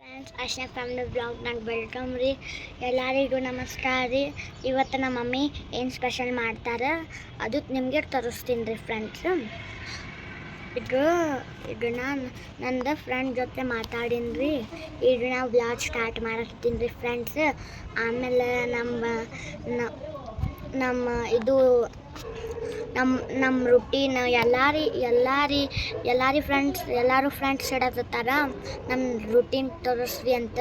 Friends Ashna family blog ನಾನು welcome ರೀ ಎಲ್ಲರಿಗೂ ನಮಸ್ಕಾರ ರೀ. ಇವತ್ತು ನಮ್ಮ ಮಮ್ಮಿ ಏನು ಸ್ಪೆಷಲ್ ಮಾಡ್ತಾರೆ, ಅದು ನಿಮಗೆ ತೋರಿಸ್ತೀನಿ ರೀ ಫ್ರೆಂಡ್ಸ್. ಈಗ ಈಗ ನಾನು, ನಂದು ಫ್ರೆಂಡ್ ಜೊತೆ ಮಾತಾಡೀನಿ ರೀ. ಈಗ ನಾವು ಬ್ಲಾಗ್ ಸ್ಟಾರ್ಟ್ ಮಾಡತ್ತೀನಿ ರೀ ಫ್ರೆಂಡ್ಸ್. ಆಮೇಲೆ ನಮ್ಮ ನಮ್ಮ ಇದು ನಮ್ಮ ನಮ್ಮ ರುಟೀನ್ ಎಲ್ಲಾರಿ ಎಲ್ಲಾರಿ ಎಲ್ಲಾರಿ ಫ್ರೆಂಡ್ಸ್ ಎಲ್ಲರೂ ಫ್ರೆಂಡ್ಸ್ ಹೇಳತ್ತಾರ ನಮ್ಮ ರುಟೀನ್ ತೋರಿಸ್ರಿ ಅಂತ.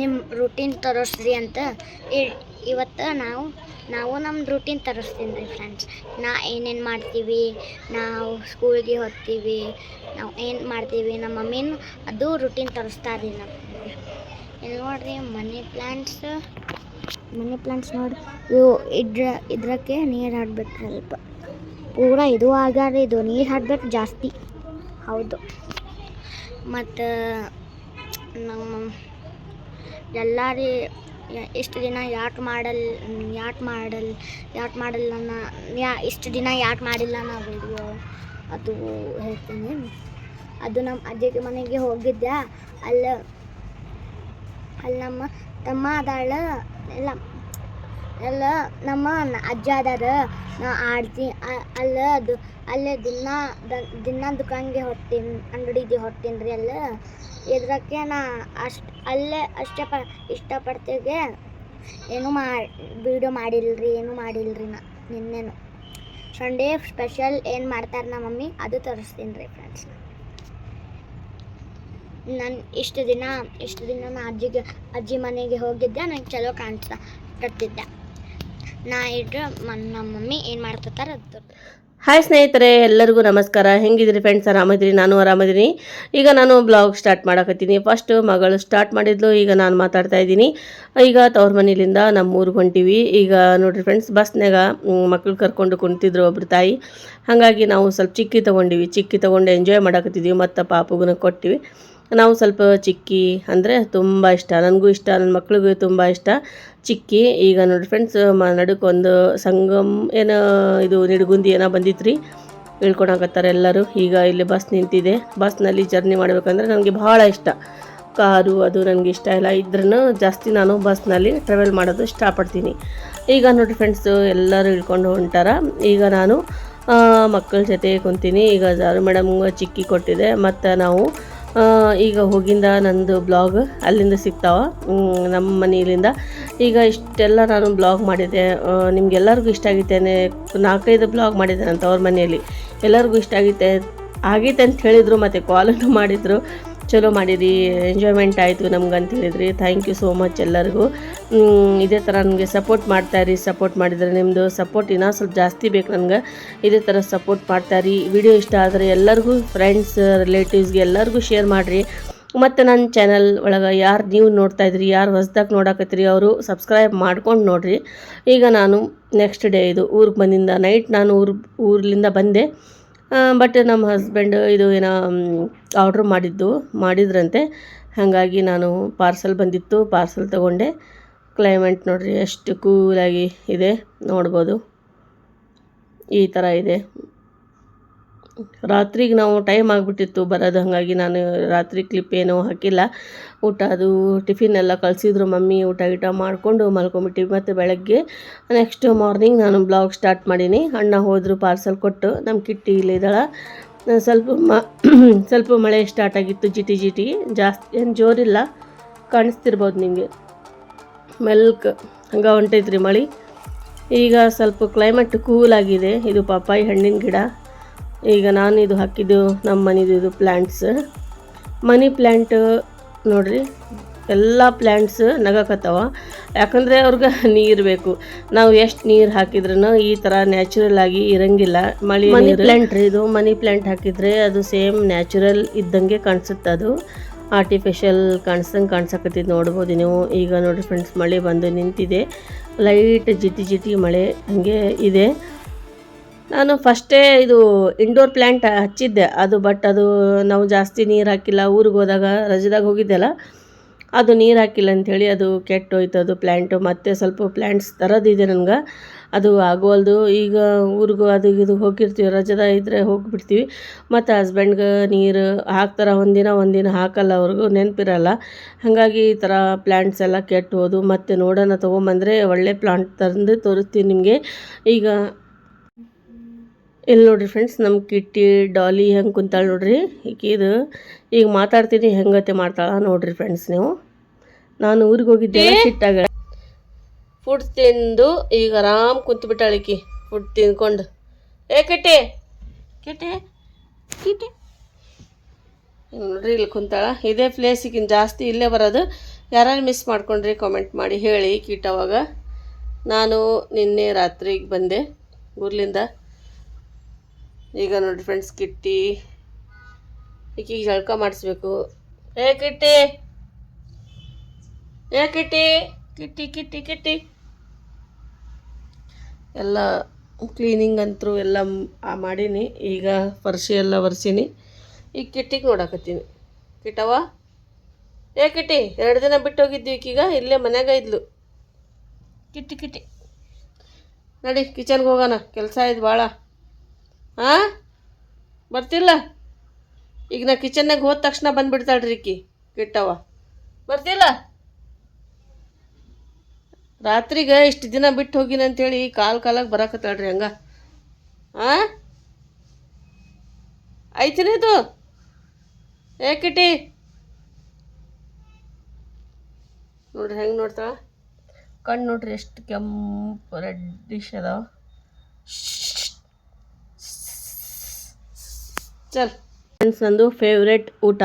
ನಿಮ್ಮ ರುಟೀನ್ ತೋರಿಸ್ರಿ ಅಂತ. ಇವತ್ತು ನಾವು ನಾವು ನಮ್ಮ ರುಟೀನ್ ತರಿಸ್ತೀನಿ ರೀ ಫ್ರೆಂಡ್ಸ್ ನಾ ಏನೇನು ಮಾಡ್ತೀವಿ? ನಾವು ಸ್ಕೂಲ್ಗೆ ಹೋಗ್ತೀವಿ. ನಾವು ಏನು ಮಾಡ್ತೀವಿ? ನಮ್ಮ ಮಮ್ಮಿನೂ ಅದು ರುಟೀನ್ ತರಿಸ್ತಾರೆ ರೀ ನಮ್ಮ ಇಲ್ಲಿ ನೋಡ್ರಿ ಮನಿ ಪ್ಲ್ಯಾಂಟ್ಸ್ ಮನಿ ಪ್ಲಾಂಟ್ಸ್ ನೋಡಿ, ಇವು ಇದ್ರ, ಇದ್ರಕ್ಕೆ ನೀರು ಹಾಕ್ಬೇಕು ಸ್ವಲ್ಪ. ಪೂರ ಇದು ಆಗ್ಯಾರ ಇದು ನೀರು ಹಾಡ್ಬೇಕು ಜಾಸ್ತಿ. ಹೌದು. ಮತ್ತು ನಮ್ಮ ಎಲ್ಲಾರಿ ಇಷ್ಟು ದಿನ ಯಾಕೆ ಮಾಡಲ್ ಯಾಕೆ ಮಾಡಲ್ ಯಾಕೆ ಮಾಡಲ್ಲ ನಾ ಯಾ, ಇಷ್ಟು ದಿನ ಯಾಕೆ ಮಾಡಿಲ್ಲ ನಾ ವಿಡಿಯೋ ಅದು ಹೇಳ್ತೀನಿ. ಅದು ನಮ್ಮ ಅಜ್ಜಿಗೆ ಮನೆಗೆ ಹೋಗಿದ್ದೆ ಅಲ್ಲಿ ಅಲ್ಲಿ ನಮ್ಮ ತಮ್ಮ ಅದಾಳ ಎಲ್ಲ ಎಲ್ಲ ನಮ್ಮ ಅಜ್ಜ ಅದಾರ ನಾ ಆಡ್ತಿ ಅಲ್ಲ, ಅದು, ಅಲ್ಲೇ, ದಿನ ದಿನ ದುಕಾನ್ಗೆ ಹೊರ್ತೀನಿ ಅಂಗಡಿಗೆ ಹೊರ್ತೀನಿ ರೀ ಅಲ್ಲ. ಇದ್ರಕ್ಕೆ ನಾ ಅಷ್ಟು, ಅಲ್ಲೇ ಅಷ್ಟೇ ಪ ಇಷ್ಟಪಡ್ತೀವಿ ಏನೂ ಮಾ ವೀಡಿಯೋ ಮಾಡಿಲ್ರಿ, ಏನೂ ಮಾಡಿಲ್ರಿ ನಾ, ನಿನ್ನೆನು. ಸಂಡೇ ಸ್ಪೆಷಲ್ ಏನು ಮಾಡ್ತಾರೆ ನಮ್ಮ ಮಮ್ಮಿ, ಅದು ತೋರಿಸ್ತೀನಿ ರೀ ಫ್ರೆಂಡ್ಸ್ ನಾನು ಇಷ್ಟು ದಿನ ಇಷ್ಟು ದಿನ ನಾ ಅಜ್ಜಿಗೆ, ಅಜ್ಜಿ ಮನೆಗೆ ಹೋಗಿದ್ದೆ, ನಂಗೆ ಚಲೋ ಕಾಣಿಸ್ತಿದ್ದೆ ನಾ ಇಟ್ಟು ನಮ್ಮ ಮಮ್ಮಿ ಏನು ಮಾಡ್ತಾರೆ ಹಾಯ್ ಸ್ನೇಹಿತರೆ, ಎಲ್ಲರಿಗೂ ನಮಸ್ಕಾರ. ಹೆಂಗಿದ್ರಿ ಫ್ರೆಂಡ್ಸ್ ಆರಾಮಿದ್ರಿ ನಾನು ಆರಾಮಿದ್ದೀನಿ. ಈಗ ನಾನು ಬ್ಲಾಗ್ ಸ್ಟಾರ್ಟ್ ಮಾಡಕತ್ತೀನಿ. ಫಸ್ಟ್ ಮಗಳು ಸ್ಟಾರ್ಟ್ ಮಾಡಿದ್ಲು, ಈಗ ನಾನು ಮಾತಾಡ್ತಾ ಇದ್ದೀನಿ. ಈಗ ತವ್ರ ಮನೇಲಿಂದ ನಮ್ಮ ಊರಿಗೆ ಹೊಂಟೀವಿ. ಈಗ ನೋಡಿರಿ ಫ್ರೆಂಡ್ಸ್ ಬಸ್ನಾಗ ಮಕ್ಳು ಕರ್ಕೊಂಡು ಕುಂತಿದ್ರು ಒಬ್ರು ತಾಯಿ. ಹಾಗಾಗಿ ನಾವು ಸ್ವಲ್ಪ ಚಿಕ್ಕಿ ತೊಗೊಂಡಿವಿ. ಚಿಕ್ಕಿ ತೊಗೊಂಡು ಎಂಜಾಯ್ ಮಾಡಕತ್ತಿದ್ವಿ. ಮತ್ತು ಪಾಪುಗನ ಕೊಟ್ಟಿವಿ. ನಾವು ಸ್ವಲ್ಪ ಚಿಕ್ಕಿ ಅಂದರೆ ತುಂಬ ಇಷ್ಟ. ನನಗೂ ಇಷ್ಟ ನನ್ನ ಮಕ್ಳಿಗೂ ತುಂಬ ಇಷ್ಟ. ಚಿಕ್ಕಿ, ಈಗ ನೋಡಿ ಫ್ರೆಂಡ್ಸ್ ಮ ಒಂದು ಸಂಗಮ್, ಏನೋ ಇದು ನಿಡುಗುಂದಿ ಏನೋ ಬಂದಿತ್ತು ರೀ ಇಳ್ಕೊಳಕತ್ತಾರೆ ಎಲ್ಲರೂ. ಈಗ ಇಲ್ಲಿ ಬಸ್ ನಿಂತಿದೆ. ಬಸ್ನಲ್ಲಿ ಜರ್ನಿ ಮಾಡಬೇಕಂದ್ರೆ ನನಗೆ ಭಾಳ ಇಷ್ಟ. ಕಾರು ಅದು ನನಗೆ ಇಷ್ಟ ಇಲ್ಲ. ಇದ್ರೂ ಜಾಸ್ತಿ ನಾನು ಬಸ್ನಲ್ಲಿ ಟ್ರಾವೆಲ್ ಮಾಡೋದು ಇಷ್ಟಪಡ್ತೀನಿ. ಈಗ ನೋಡಿ ಫ್ರೆಂಡ್ಸು ಎಲ್ಲರೂ ಇಳ್ಕೊಂಡು ಹೊಂಟಾರ. ಈಗ ನಾನು ಮಕ್ಕಳ ಜೊತೆ ಕುಂತೀನಿ. ಈಗ ಜಾರು ಮೇಡಮ್ ಚಿಕ್ಕಿ ಕೊಟ್ಟಿದೆ. ಮತ್ತು ನಾವು ಈಗ ಹೋಗಿಂದ ನಂದು ಬ್ಲಾಗ್ ಅಲ್ಲಿಂದ ಸಿಗ್ತಾವ. ನಮ್ಮ ಮನೆಯಲ್ಲಿಂದ ಈಗ ಇಷ್ಟೆಲ್ಲ ನಾನು ಬ್ಲಾಗ್ ಮಾಡಿದ್ದೆ. ಆ, ನಿಮ್ಗೆಲ್ಲರಿಗೂ ಇಷ್ಟ ಆಗಿತ್ತೇನೆ ನಾಲ್ಕೈದು ಬ್ಲಾಗ್ ಮಾಡಿದ್ದೆ ಅಂತ ಅವ್ರ ಮನೆಯಲ್ಲಿ. ಎಲ್ಲರಿಗೂ ಇಷ್ಟ ಆಗಿತ್ತೆ ಆಗೈತೆ ಅಂತ ಹೇಳಿದರು ಮತ್ತು ಕಾಲನ್ನು ಮಾಡಿದರು. ಚಲೋ ಮಾಡಿರಿ ಎಂಜಾಯ್ಮೆಂಟ್ ಆಯಿತು ನಮ್ಗಂತ ಹೇಳಿದ್ರಿ. ಥ್ಯಾಂಕ್ ಯು ಸೋ ಮಚ್ ಎಲ್ಲರಿಗೂ. ಇದೇ ಥರ ನನಗೆ ಸಪೋರ್ಟ್ ಮಾಡ್ತಾಯಿರಿ ಸಪೋರ್ಟ್ ಮಾಡಿದರೆ ನಿಮ್ಮದು ಸಪೋರ್ಟ್ ಇನ್ನೂ ಸ್ವಲ್ಪ ಜಾಸ್ತಿ ಬೇಕು ನನಗೆ. ಇದೇ ಥರ ಸಪೋರ್ಟ್ ಮಾಡ್ತಾಯಿರಿ ವಿಡಿಯೋ ಇಷ್ಟ ಆದರೆ ಎಲ್ಲರಿಗೂ ಫ್ರೆಂಡ್ಸ್ ರಿಲೇಟಿವ್ಸ್ಗೆ ಎಲ್ಲರಿಗೂ ಶೇರ್ ಮಾಡಿರಿ. ಮತ್ತು ನನ್ನ ಚಾನಲ್ ಒಳಗೆ ಯಾರು ನೀವು ನೋಡ್ತಾ ಇದ್ರಿ, ಯಾರು ಹೊಸ್ದಾಗಿ ನೋಡಕತ್ತೀರಿ ಅವರು ಸಬ್ಸ್ಕ್ರೈಬ್ ಮಾಡ್ಕೊಂಡು ನೋಡಿರಿ. ಈಗ ನಾನು ನೆಕ್ಸ್ಟ್ ಡೇ ಇದು ಊರಿಗೆ ಬಂದಿಂದ ನೈಟ್ ನಾನು ಊರು ಊರಿಂದ ಬಂದೆ. ಬಟ್ ನಮ್ಮ ಹಸ್ಬೆಂಡ್ ಇದು ಏನೋ ಆರ್ಡ್ರ್ ಮಾಡಿದ್ದು, ಮಾಡಿದ್ರಂತೆ. ಹಾಗಾಗಿ ನಾನು ಪಾರ್ಸಲ್ ಬಂದಿತ್ತು ಪಾರ್ಸಲ್ ತಗೊಂಡೆ. ಕ್ಲೈಮೇಟ್ ನೋಡಿರಿ, ಎಷ್ಟು ಕೂಲಾಗಿ ಇದೆ, ನೋಡ್ಬೋದು. ಈ ಥರ ಇದೆ. ರಾತ್ರಿಗೆ ನಾವು ಟೈಮ್ ಆಗಿಬಿಟ್ಟಿತ್ತು, ಬರೋದು ಹಾಗಾಗಿ ನಾನು ರಾತ್ರಿ ಕ್ಲಿಪ್ ಏನೂ ಹಾಕಿಲ್ಲ. ಊಟ ಅದು ಟಿಫಿನ್ ಎಲ್ಲ ಕಳಿಸಿದ್ರು ಮಮ್ಮಿ, ಊಟ ಗೀಟ ಮಾಡಿಕೊಂಡು ಮಲ್ಕೊಂಬಿಟ್ಟಿವಿ ಮತ್ತು ಬೆಳಗ್ಗೆ ನೆಕ್ಸ್ಟ್ ಮಾರ್ನಿಂಗ್ ನಾನು ಬ್ಲಾಗ್ ಸ್ಟಾರ್ಟ್ ಮಾಡೀನಿ. ಅಣ್ಣ ಹೋದರು ಪಾರ್ಸಲ್ ಕೊಟ್ಟು ನಮ್ಮ ಕಿಟ್ಟಿ ಇಲ್ಲಿದ್ದಾಳೆ ಸ್ವಲ್ಪ ಮ, ಸ್ವಲ್ಪ ಮಳೆ ಸ್ಟಾರ್ಟ್ ಆಗಿತ್ತು, ಜಿಟಿ ಜಿಟಿ. ಜಾಸ್ತಿ ಏನು ಜೋರಿಲ್ಲ, ಕಾಣಿಸ್ತಿರ್ಬೋದು ನಿಮಗೆ. ಮೆಲ್ಕ್ ಹಂಗೆ ಹೊಂಟೈತ್ರಿ ಮಳೆ. ಈಗ ಸ್ವಲ್ಪ ಕ್ಲೈಮೇಟ್ ಕೂಲ್ ಆಗಿದೆ. ಇದು ಪಪ್ಪಾಯಿ ಹಣ್ಣಿನ ಗಿಡ. ಈಗ ನಾನು ಇದು ಹಾಕಿದ್ದು ನಮ್ಮ ಮನೇದು ಇದು ಪ್ಲ್ಯಾಂಟ್ಸ್ ಮನಿ ಪ್ಲ್ಯಾಂಟ್ ನೋಡ್ರಿ ಎಲ್ಲ ಪ್ಲ್ಯಾಂಟ್ಸ್ ನಗಕತ್ತವ. ಯಾಕಂದರೆ ಅವ್ರಿಗೆ ನೀರು ಬೇಕು. ನಾವು ಎಷ್ಟು ನೀರು ಹಾಕಿದ್ರೂ ಈ ಥರ ನ್ಯಾಚುರಲ್ ಆಗಿ ಇರಂಗಿಲ್ಲ. ಮಳೆ ಮನಿ ಪ್ಲ್ಯಾಂಟ್ ರೀ ಇದು. ಮನಿ ಪ್ಲ್ಯಾಂಟ್ ಹಾಕಿದರೆ ಅದು ಸೇಮ್ ನ್ಯಾಚುರಲ್ ಇದ್ದಂಗೆ ಕಾಣಿಸುತ್ತೆ ಅದು. ಆರ್ಟಿಫಿಷಿಯಲ್ ಕಾಣಿಸ್ದಂಗೆ ಕಾಣಿಸಕತ್ತಿದ್ದು ನೋಡ್ಬೋದು ನೀವು. ಈಗ ನೋಡಿರಿ ಫ್ರೆಂಡ್ಸ್ ಮಳೆ ಬಂದು ನಿಂತಿದೆ. ಲೈಟ್ ಜಿಟಿ ಜಿಟಿ ಮಳೆ ಹಾಗೆ ಇದೆ. ನಾನು ಫಸ್ಟೇ ಇದು ಇಂಡೋರ್ ಪ್ಲ್ಯಾಂಟ್ ಹಚ್ಚಿದ್ದೆ. ಅದು ಬಟ್ ಅದು ನಾವು ಜಾಸ್ತಿ ನೀರು ಹಾಕಿಲ್ಲ. ಊರಿಗೆ ಹೋದಾಗ, ರಜದಾಗ ಹೋಗಿದ್ದೆಲ್ಲ, ಅದು ನೀರು ಹಾಕಿಲ್ಲ ಅಂಥೇಳಿ ಅದು ಕೆಟ್ಟೋಯ್ತು ಅದು ಪ್ಲ್ಯಾಂಟು ಮತ್ತೆ ಸ್ವಲ್ಪ ಪ್ಲ್ಯಾಂಟ್ಸ್ ತರೋದಿದೆ ನನಗೆ. ಅದು ಆಗೋಲ್ದು ಈಗ ಊರಿಗೂ ಅದು ಇದು ಹೋಗಿರ್ತೀವಿ. ರಜದ ಇದ್ದರೆ ಹೋಗಿಬಿಡ್ತೀವಿ. ಮತ್ತು ಹಸ್ಬೆಂಡ್ಗೆ ನೀರು ಹಾಕ್ತಾರೆ ಒಂದಿನ ಒಂದಿನ ಹಾಕಲ್ಲ ಅವ್ರಿಗೂ, ನೆನಪಿರಲ್ಲ. ಹಾಗಾಗಿ ಈ ಥರ ಪ್ಲ್ಯಾಂಟ್ಸ್ ಎಲ್ಲ ಕೆಟ್ಟು ಹೋದು ಮತ್ತು ನೋಡೋಣ ತೊಗೊಂಬಂದರೆ ಒಳ್ಳೆ ಪ್ಲಾಂಟ್ ತಂದು ತೋರಿಸ್ತೀನಿ ನಿಮಗೆ. ಈಗ ಇಲ್ಲಿ ನೋಡ್ರಿ ಫ್ರೆಂಡ್ಸ್ ನಮ್ಮ ಕಿಟ್ಟಿ, ಡಾಲಿ ಹೆಂಗೆ ಕುಂತಾಳೆ ನೋಡ್ರಿ. ಈಕಿದು ಈಗ ಮಾತಾಡ್ತೀನಿ ಹೆಂಗತೆ ಮಾಡ್ತಾಳ ನೋಡ್ರಿ ಫ್ರೆಂಡ್ಸ್ ನೀವು. ನಾನು ಊರಿಗೆ ಹೋಗಿದ್ದೆ ಕಿಟ್ಟಾಗ ಫುಡ್ ತಿಂದು ಈಗ ಆರಾಮ್ ಕುಂತು ಬಿಟ್ಟಾಳಿಕಿ ಫುಡ್ ತಿನ್ಕೊಂಡು ಏ, ಕಿಟ್ಟಿ. ಕಿಟ್ಟಿ ಕಿಟ್ಟಿ. ನೋಡ್ರಿ, ಇಲ್ಲಿ ಕುಂತಾಳ. ಇದೇ ಪ್ಲೇಸಿಗಿನ ಜಾಸ್ತಿ ಇಲ್ಲೇ ಬರೋದು. ಯಾರು ಮಿಸ್ ಮಾಡ್ಕೊಂಡ್ರಿ ಕಾಮೆಂಟ್ ಮಾಡಿ ಹೇಳಿ ಕೀಟವಾಗ ನಾನು ನಿನ್ನೆ ರಾತ್ರಿಗೆ ಬಂದೆ, ಊರ್ಲಿಂದ. ಈಗ ನೋಡಿ ಫ್ರೆಂಡ್ಸ್ ಕಿಟ್ಟಿ. ಈಕಿಗೆ ಜಳಕ ಮಾಡಿಸ್ಬೇಕು. ಏ ಕಿಟ್ಟಿ! ಏ ಕಿಟ್ಟಿ! ಕಿಟ್ಟಿ ಕಿಟ್ಟಿ ಕಿಟ್ಟಿ. ಎಲ್ಲ ಕ್ಲೀನಿಂಗ್ ಅಂತೂ ಎಲ್ಲ ಮಾಡೀನಿ. ಈಗ ಪರ್ಸಿ ಎಲ್ಲ ಒರೆಸೀನಿ. ಈಗ ಕಿಟ್ಟಿಗೆ ನೋಡಾಕತ್ತೀನಿ. ಕಿಟ್ಟವ ಏ ಕಿಟ್ಟಿ ಎರಡು ದಿನ ಬಿಟ್ಟು ಹೋಗಿದ್ವಿ ಈಕೀಗ. ಇಲ್ಲೇ ಮನ್ಯಾಗ ಇದ್ಲು. ಕಿಟ್ಟಿ ಕಿಟ್ಟಿ. ನಡಿ ಕಿಚನ್ಗೆ ಹೋಗೋಣ. ಕೆಲಸ ಇದು ಭಾಳ ಹಾಂ ಬರ್ತಿಲ್ಲ ಈಗ ನಾ ಕಿಚನ್ನಾಗ ಹೋದ ತಕ್ಷಣ ಬಂದ್ಬಿಡ್ತಾಳ್ರಿ ಈಕಿ ಕಿಟ್ಟವ ಬರ್ತಿಲ್ಲ ರಾತ್ರಿಗೆ ಇಷ್ಟು ದಿನ ಬಿಟ್ಟು ಹೋಗಿನ ಅಂತೇಳಿ ಕಾಲು ಕಾಲಾಗ ಬರಾಕತ್ತಾಳ್ರಿ ಹಂಗ. ಹಾಂ ಐತಿನ ಇದು? ಏ ಕಿಟಿ ನೋಡ್ರಿ ಹೆಂಗೆ ನೋಡ್ತಾಳ? ಕಣ್ಣು ನೋಡ್ರಿ ಎಷ್ಟು ಕೆಂಪು ರೆಡ್ಡಿಶ್ ಅದಾವ. ಚಲ್. ಫ್ರೆಂಡ್ಸ್ ನಂದು ಫೇವ್ರೆಟ್ ಊಟ.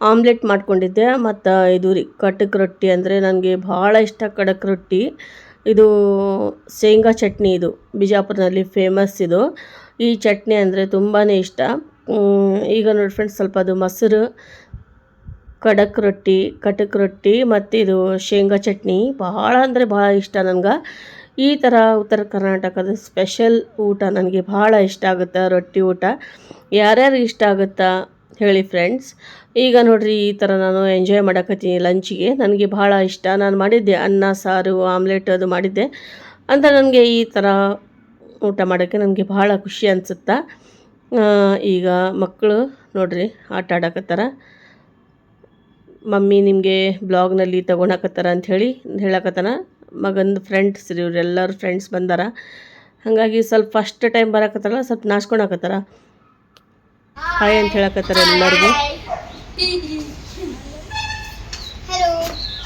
ಆಮ್ಲೆಟ್ ಮಾಡ್ಕೊಂಡಿದ್ದೆ, ಮತ್ತು ಇದು ರೀ, ಕಟಕ್ ರೊಟ್ಟಿ ಅಂದರೆ ನನಗೆ ಭಾಳ ಇಷ್ಟ ಕಡಕ್ ರೊಟ್ಟಿ. ಇದು ಶೇಂಗಾ ಚಟ್ನಿ ಇದು ಬಿಜಾಪುರದಲ್ಲಿ ಫೇಮಸ್ ಇದು. ಈ ಚಟ್ನಿ ಅಂದರೆ ತುಂಬಾ ಇಷ್ಟ. ಈಗ ನೋಡಿ ಫ್ರೆಂಡ್ಸ್ ಸ್ವಲ್ಪ ಅದು ಮೊಸರು, ಕಡಕ್ ರೊಟ್ಟಿ, ಕಟಕ್ ರೊಟ್ಟಿ, ಮತ್ತು ಇದು ಶೇಂಗಾ ಚಟ್ನಿ, ಭಾಳ ಅಂದರೆ ಭಾಳ ಇಷ್ಟ ನನಗೆ. ಈ ಥರ ಉತ್ತರ ಕರ್ನಾಟಕದ ಸ್ಪೆಷಲ್ ಊಟ ನನಗೆ ಭಾಳ ಇಷ್ಟ ಆಗುತ್ತೆ, ರೊಟ್ಟಿ ಊಟ. ಯಾರ್ಯಾರು ಇಷ್ಟ ಆಗುತ್ತಾ ಹೇಳಿ ಫ್ರೆಂಡ್ಸ್ ಈಗ ನೋಡಿರಿ ಈ ಥರ ನಾನು ಎಂಜಾಯ್ ಮಾಡಕತ್ತೀನಿ ಲಂಚಿಗೆ ನನಗೆ ಭಾಳ ಇಷ್ಟ. ನಾನು ಮಾಡಿದ್ದೆ ಅನ್ನ, ಸಾರು ಆಮ್ಲೆಟ್ ಅದು ಮಾಡಿದ್ದೆ. ಅಂತ ನನಗೆ ಈ ಥರ ಊಟ ಮಾಡೋಕ್ಕೆ ನನಗೆ ಭಾಳ ಖುಷಿ ಅನಿಸುತ್ತಾ. ಈಗ ಮಕ್ಕಳು ನೋಡಿರಿ ಆಟ ಆಡಕತ್ತಾರ. ಮಮ್ಮಿ ನಿಮಗೆ ಬ್ಲಾಗ್ನಲ್ಲಿ ತೊಗೊಳಕತ್ತಾರ ಅಂಥೇಳಿ ಹೇಳಕತ್ತಾನ. ಮಗಂದು ಫ್ರೆಂಡ್ಸ್ ರೀ, ಇವರೆಲ್ಲರೂ ಫ್ರೆಂಡ್ಸ್ ಬಂದಾರ. ಹಾಗಾಗಿ ಸ್ವಲ್ಪ ಫಸ್ಟ್ ಟೈಮ್ ಬರಕತ್ತಾರಲ್ಲ, ಸ್ವಲ್ಪ ನಾಚ್ಕೊಳಕತ್ತಾರ ಹಾಯ್ ಅಂತ ಹೇಳಕತ್ತಾರ ಎಲ್ಲರಿಗೂ ಹಲೋ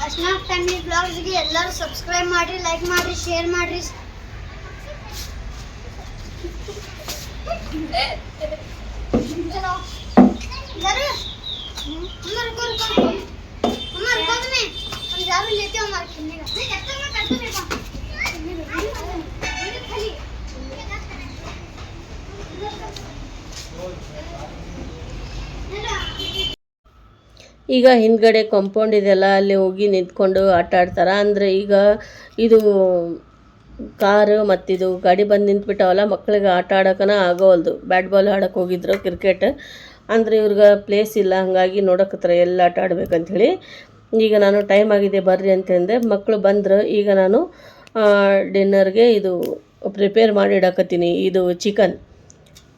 ಅಶ್ನಾ ಫ್ಯಾಮಿಲಿ ಬ್ಲಾಗ್ಸ್ಗೆ ಎಲ್ಲರೂ ಸಬ್ಸ್ಕ್ರೈಬ್ ಮಾಡಿರಿ ಲೈಕ್ ಮಾಡಿರಿ ಶೇರ್ ಮಾಡಿರಿ चलो इधर हमारे को रुको हमारे को में हम जा रहे लेते हो हमारे खेलने का नहीं जब तक मैं करता मेरे को खाली ಈಗ ಹಿಂದ್ಗಡೆ ಕಾಂಪೌಂಡ್ ಇದೆಲ್ಲ ಅಲ್ಲಿ ಹೋಗಿ ನಿಂತ್ಕೊಂಡು ಆಟ ಆಡ್ತಾರೆ. ಅಂದರೆ ಈಗ ಇದು ಕಾರು ಮತ್ತಿದು ಗಾಡಿ ಬಂದು ನಿಂತ್ಬಿಟ್ಟಾವಲ್ಲ ಮಕ್ಕಳಿಗೆ ಆಟ ಆಡೋಕನ ಆಗೋವಲ್ದು. ಬ್ಯಾಟ್ ಬಾಲ್ ಆಡೋಕೆ ಹೋಗಿದ್ರು ಕ್ರಿಕೆಟ್ ಅಂದರೆ ಇವ್ರಿಗೆ ಪ್ಲೇಸ್ ಇಲ್ಲ, ಹಾಗಾಗಿ ನೋಡಕತ್ತಾರ ಎಲ್ಲ ಆಟ ಆಡ್ಬೇಕಂಥೇಳಿ ಈಗ ನಾನು ಟೈಮ್ ಆಗಿದೆ ಬರ್ರಿ ಅಂತಂದೆ. ಮಕ್ಕಳು ಬಂದರು, ಈಗ ನಾನು ಡಿನ್ನರ್ಗೆ ಇದು ಪ್ರಿಪೇರ್ ಮಾಡಿ ಇಡಕತ್ತೀನಿ. ಇದು ಚಿಕನ್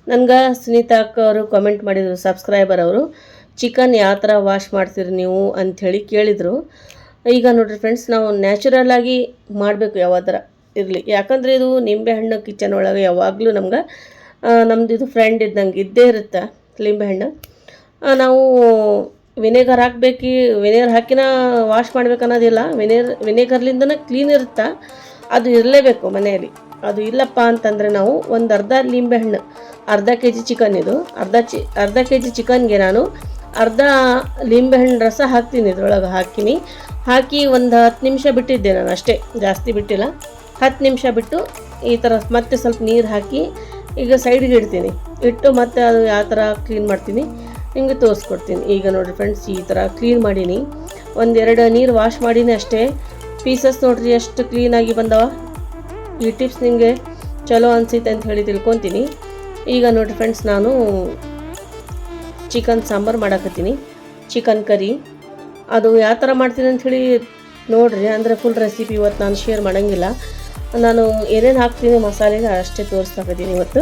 ನನ್ಗೆ ಸುನೀತಾ ಅಕ್ಕ ಅವರು ಕಮೆಂಟ್ ಮಾಡಿದರು ಸಬ್ಸ್ಕ್ರೈಬರ್ ಅವರು. ಚಿಕನ್ ಯಾವ ಥರ ವಾಶ್ ಮಾಡ್ತೀರಿ ನೀವು? ಅಂಥೇಳಿ ಕೇಳಿದರು. ಈಗ ನೋಡಿರಿ ಫ್ರೆಂಡ್ಸ್ ನಾವು ನ್ಯಾಚುರಲ್ ಆಗಿ ಮಾಡಬೇಕು ಯಾವ ಥರ ಇರಲಿ. ಯಾಕಂದರೆ ಇದು ನಿಂಬೆಹಣ್ಣು ಕಿಚನ್ ಒಳಗೆ ಯಾವಾಗಲೂ ನಮ್ಗೆ ನಮ್ದು ಇದು ಫ್ರೆಂಡ್ ಇದ್ದಂಗೆ ಇದ್ದೇ ಇರುತ್ತೆ ಲಿಂಬೆಹಣ್ಣು ನಾವು ವಿನೆಗರ್ ಹಾಕ್ಬೇಕು ವಿನೆಗರ್ ಹಾಕಿನ ವಾಶ್ ಮಾಡ್ಬೇಕು ಅನ್ನೋದಿಲ್ಲ ವಿನೆಗರ್ ವಿನೆಗರ್ಲಿಂದನೇ ಕ್ಲೀನ್ ಇರುತ್ತೆ? ಅದು ಇರಲೇಬೇಕು ಮನೆಯಲ್ಲಿ. ಅದು ಇಲ್ಲಪ್ಪ ಅಂತಂದರೆ ನಾವು ಒಂದು ಅರ್ಧ ಲಿಂಬೆಹಣ್ಣು ಅರ್ಧ ಕೆ ಜಿ ಚಿಕನ್ ಇದು. ಅರ್ಧ ಚಿ, ಅರ್ಧ ಕೆ ಜಿ ಚಿಕನ್ಗೆ ನಾನು ಅರ್ಧ ಲಿಂಬೆಹಣ್ಣು ರಸ ಹಾಕ್ತೀನಿ ಇದ್ರೊಳಗೆ ಹಾಕಿನಿ. ಹಾಕಿ ಒಂದು ಹತ್ತು ನಿಮಿಷ ಬಿಟ್ಟಿದ್ದೆ ನಾನು ಅಷ್ಟೇ, ಜಾಸ್ತಿ ಬಿಟ್ಟಿಲ್ಲ. ಹತ್ತು ನಿಮಿಷ ಬಿಟ್ಟು ಈ ಥರ ಮತ್ತೆ ಸ್ವಲ್ಪ ನೀರು ಹಾಕಿ ಈಗ ಸೈಡ್ಗೆ ಇಡ್ತೀನಿ. ಇಟ್ಟು ಮತ್ತೆ ಅದು ಯಾವ ಥರ ಕ್ಲೀನ್ ಮಾಡ್ತೀನಿ, ನಿಮಗೆ ತೋರಿಸ್ಕೊಡ್ತೀನಿ. ಈಗ ನೋಡಿರಿ ಫ್ರೆಂಡ್ಸ್ ಈ ಥರ ಕ್ಲೀನ್ ಮಾಡೀನಿ. ಒಂದೆರಡು ನೀರು ವಾಶ್ ಮಾಡೀನಿ ಅಷ್ಟೇ. ಪೀಸಸ್ ನೋಡಿರಿ ಎಷ್ಟು ಕ್ಲೀನಾಗಿ ಬಂದವ. ಈ ಟಿಪ್ಸ್ ನಿಮಗೆ ಚಲೋ ಅನಿಸುತ್ತೆ ಅಂತ ಹೇಳಿ ತಿಳ್ಕೊತೀನಿ. ಈಗ ನೋಡಿ ಫ್ರೆಂಡ್ಸ್ ನಾನು ಚಿಕನ್ ಸಾಂಬಾರು ಮಾಡಾಕತ್ತೀನಿ. ಚಿಕನ್ ಕರಿ ಅದು ಯಾವ ಥರ ಮಾಡ್ತೀನಿ ಅಂಥೇಳಿ ನೋಡಿರಿ, ಅಂದರೆ ಫುಲ್ ರೆಸಿಪಿ ಇವತ್ತು ನಾನು ಶೇರ್ ಮಾಡೋಂಗಿಲ್ಲ. ನಾನು ಏನೇನು ಹಾಕ್ತೀನಿ ಮಸಾಲೆಗೆ ಅಷ್ಟೇ ತೋರಿಸ್ತಾಕತ್ತೀನಿ ಇವತ್ತು.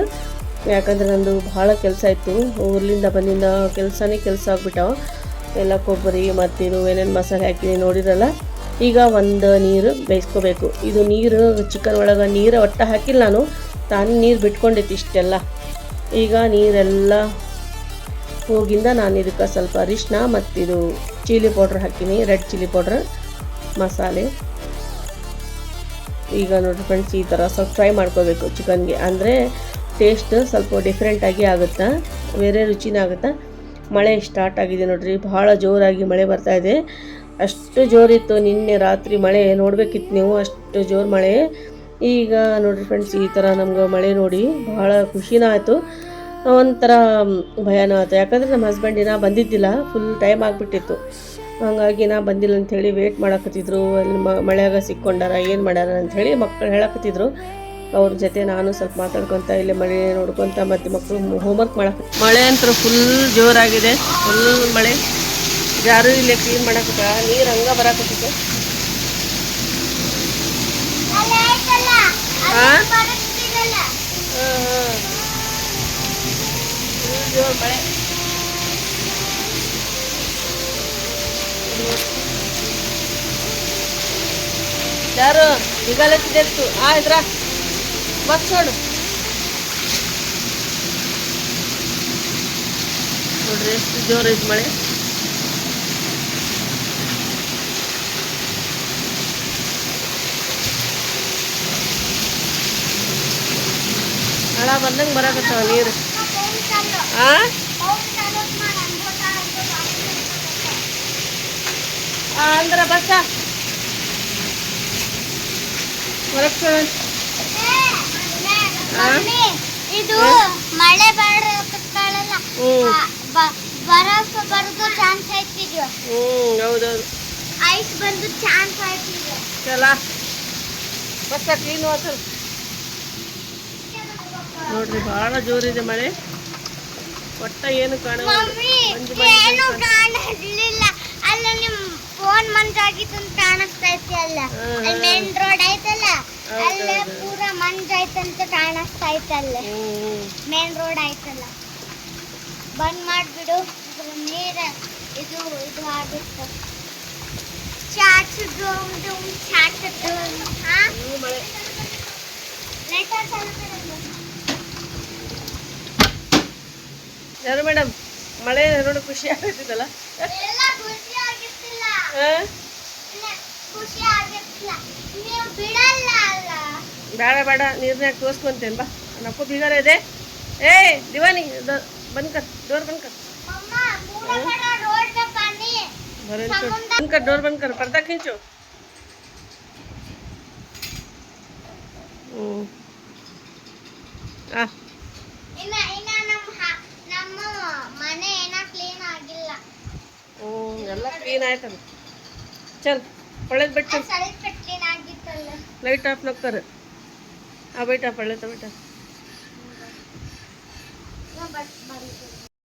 ಯಾಕಂದರೆ ನಂದು ಭಾಳ ಕೆಲಸ ಇತ್ತು. ಊರಿಂದ ಬಂದಿಂದ ಕೆಲಸನೇ ಕೆಲಸ ಆಗ್ಬಿಟ್ಟಾವ. ಎಲ್ಲ ಕೊಬ್ಬರಿ ಮತ್ತು ಏನೇನು ಮಸಾಲೆ ಹಾಕಿದ್ದೀನಿ ನೋಡಿರಲ್ಲ. ಈಗ ಒಂದು ನೀರು ಬೇಯಿಸ್ಕೋಬೇಕು. ಇದು ನೀರು ಚಿಕನ್ ಒಳಗೆ ನೀರು ಒಟ್ಟು ಹಾಕಿಲ್ಲ ನಾನು, ತಾನು ನೀರು ಬಿಟ್ಕೊಂಡೈತಿ ಇಷ್ಟೆಲ್ಲ. ಈಗ ನೀರೆಲ್ಲ ಹೋಗಿಂದ ನಾನು ಇದಕ್ಕೆ ಸ್ವಲ್ಪ ಅರಿಶಿನ ಮತ್ತಿದು ಇದು ಚಿಲ್ಲಿ ಪೌಡ್ರ್ ಹಾಕೀನಿ ರೆಡ್ ಚಿಲ್ಲಿ ಪೌಡ್ರ್ ಮಸಾಲೆ. ಈಗ ನೋಡಿರಿ ಫ್ರೆಂಡ್ಸ್ ಈ ಥರ ಸ್ವಲ್ಪ ಫ್ರೈ ಮಾಡ್ಕೋಬೇಕು ಚಿಕನ್ಗೆ. ಅಂದರೆ ಟೇಸ್ಟ್ ಸ್ವಲ್ಪ ಡಿಫ್ರೆಂಟಾಗಿ ಆಗುತ್ತೆ, ಬೇರೆ ರುಚಿನೇ ಆಗುತ್ತೆ. ಮಳೆ ಸ್ಟಾರ್ಟ್ ಆಗಿದೆ ನೋಡಿರಿ ಭಾಳ ಜೋರಾಗಿ ಮಳೆ ಬರ್ತಾ ಇದೆ. ಅಷ್ಟು ಜೋರಿತ್ತು ನಿನ್ನೆ ರಾತ್ರಿ ಮಳೆ, ನೋಡ್ಬೇಕಿತ್ತು ನೀವು ಅಷ್ಟು ಜೋರು ಮಳೆ. ಈಗ ನೋಡಿರಿ ಫ್ರೆಂಡ್ಸ್ ಈ ಥರ ನಮ್ಗೆ ಮಳೆ ನೋಡಿ ಭಾಳ ಖುಷಿನ ಆಯಿತು. ಒಂಥರ ಭಯನೂ ಆಯಿತು. ಯಾಕಂದರೆ ನಮ್ಮ ಹಸ್ಬೆಂಡ್ ಬಂದಿದ್ದಿಲ್ಲ ಫುಲ್ ಟೈಮ್ ಆಗಿಬಿಟ್ಟಿತ್ತು. ಹಾಗಾಗಿ ನಾ ಬಂದಿಲ್ಲ ಅಂಥೇಳಿ ವೇಟ್ ಮಾಡಕತ್ತಿದ್ರು. ಅಲ್ಲಿ ಮಳೆಯಾಗ ಸಿಕ್ಕೊಂಡಾರ, ಏನು ಮಾಡ್ಯಾರ ಅಂಥೇಳಿ ಮಕ್ಕಳು ಹೇಳಕತ್ತಿದ್ರು. ಅವ್ರ ಜೊತೆ ನಾನು ಸ್ವಲ್ಪ ಮಾತಾಡ್ಕೊತ, ಇಲ್ಲಿ ಮಳೆ ನೋಡ್ಕೊತ ಮತ್ತು ಮಕ್ಕಳು ಹೋಮ್ವರ್ಕ್ ಮಾಡಕ್ಕೆ ಮಳೆ ಅಂತೂ ಫುಲ್ ಜೋರಾಗಿದೆ ಫುಲ್ ಮಳೆ. ಯಾರು ಇಲ್ಲಿ ಕ್ಲೀನ್ ಮಾಡಕತ್ತ ನೀರು ಹಂಗ ಜೋರ್ ಮಳೆ. ಯಾರು? ನಿಗಾಲತ್ತಿದ್ದು ಆ ಇದ್ರ? ಬಸ್ ನೋಡು. ನೋಡ್ರಿ ಎಷ್ಟು ಜೋರು ಐತಿ ಮಳೆ. ಹಳ ಬಂದಂಗೆ ಬರಾಕತ್ತಾವ ನೀರು. ಆ? ಅಂದ್ರೆ ಬಸ್ಸ ಇದು ಮಳೆ ಬರಲ್ಲ ಬರಫ್ ಬರೋದು ಚಾನ್ಸ್ ಐತಿದ್ವು ಹ್ಮ್ ಹೌದೌದು. ಐಸ್ ಬಂದು ಚಾನ್ಸ್ ಐತಿದ್ವು ಚಲ. ಬಸ್ಸ ಕ್ಲೀನ್ ವಾಟರ್ ನೋಡ್ರಿ ಭಾಳ ಜೋರಿದೆ ಮಳೆ. ಒಟ್ಟ ಏನು ಕಾಣಿಸ್ತಾ. ಕಾಣಲಿಲ್ಲ ಅಲ್ಲ ನಿಮ್ ಫೋನ್ ಮಂಜಾಗಿತ್ತು ಅಂತ ಕಾಣಿಸ್ತೈತಿ ಅಲ್ಲ ಮೇನ್ ರೋಡ್ ಐತಲ್ಲ ಅಲ್ಲೇ ಹೌದು. ಪೂರ ಮಂಜಾಯ್ತಂತ ಕಾಣಿಸ್ತೈತಲ್ಲ ಹ್ಞೂ ಮೇನ್ ರೋಡ್ ಐತಲ್ಲ ಬಂದ್ ಮಾಡ್ಬಿಡು. ನೀರ ಇದು ಇದು ಆಗುತ್ತೆ. ಚಾಟ್ ಡೂಮ್ ಡೂಮ್ ಚಾಟ್ ಡೂಮ್ ಹಾ ಹ್ಞೂ ಮಳೆ ಲೆಟರ್ ಯಾರು ಮೇಡಮ್? ಮಳೆ ನೋಡಿ ಖುಷಿ ಆಗುತ್ತಿದ್ದಲ್ಲ ಬೇಡ ಬೇಡ ನೀರ್ನ್ಯಾಗ ತೋರಿಸ್ಕೊಂತೇನೆ? ಬಾ ನಕ್ಕು ಬೀಗಾರ ಇದೆ. ಏ ದಿವಾನಿ ಬಂದ್ಕ ಡೋರ್ ಬಂದ್ಕ ಬಂದ್ಕ ಡೋರ್ ಬಂದ್ಕರ್ ಪರ್ದಾ ಕಿಂಚು. ಹ್ಞೂ ಹಾಂ ನಮ್ಮ ಮನೆ ಏನ ಕ್ಲೀನ್ ಆಗಿಲ್ಲ. ಓ ಎಲ್ಲ ಕ್ಲೀನ್ ಆಯ್ತಲ್ಲ. ಚಲ್ ಒಳ್ಳೇದು ಬಿಟ್ಟು ಸ್ವಲ್ಪ ಕ್ಲೀನ್ ಆಗಿತ್ತಲ್ಲ. ಲೈಟ್ ಆಫ್ ನಕ್ಕರ್ ಆ ಬೈಟ್ ಆಫ್ ಒಳ್ಳೆ ಬೇಟ ಬಂತು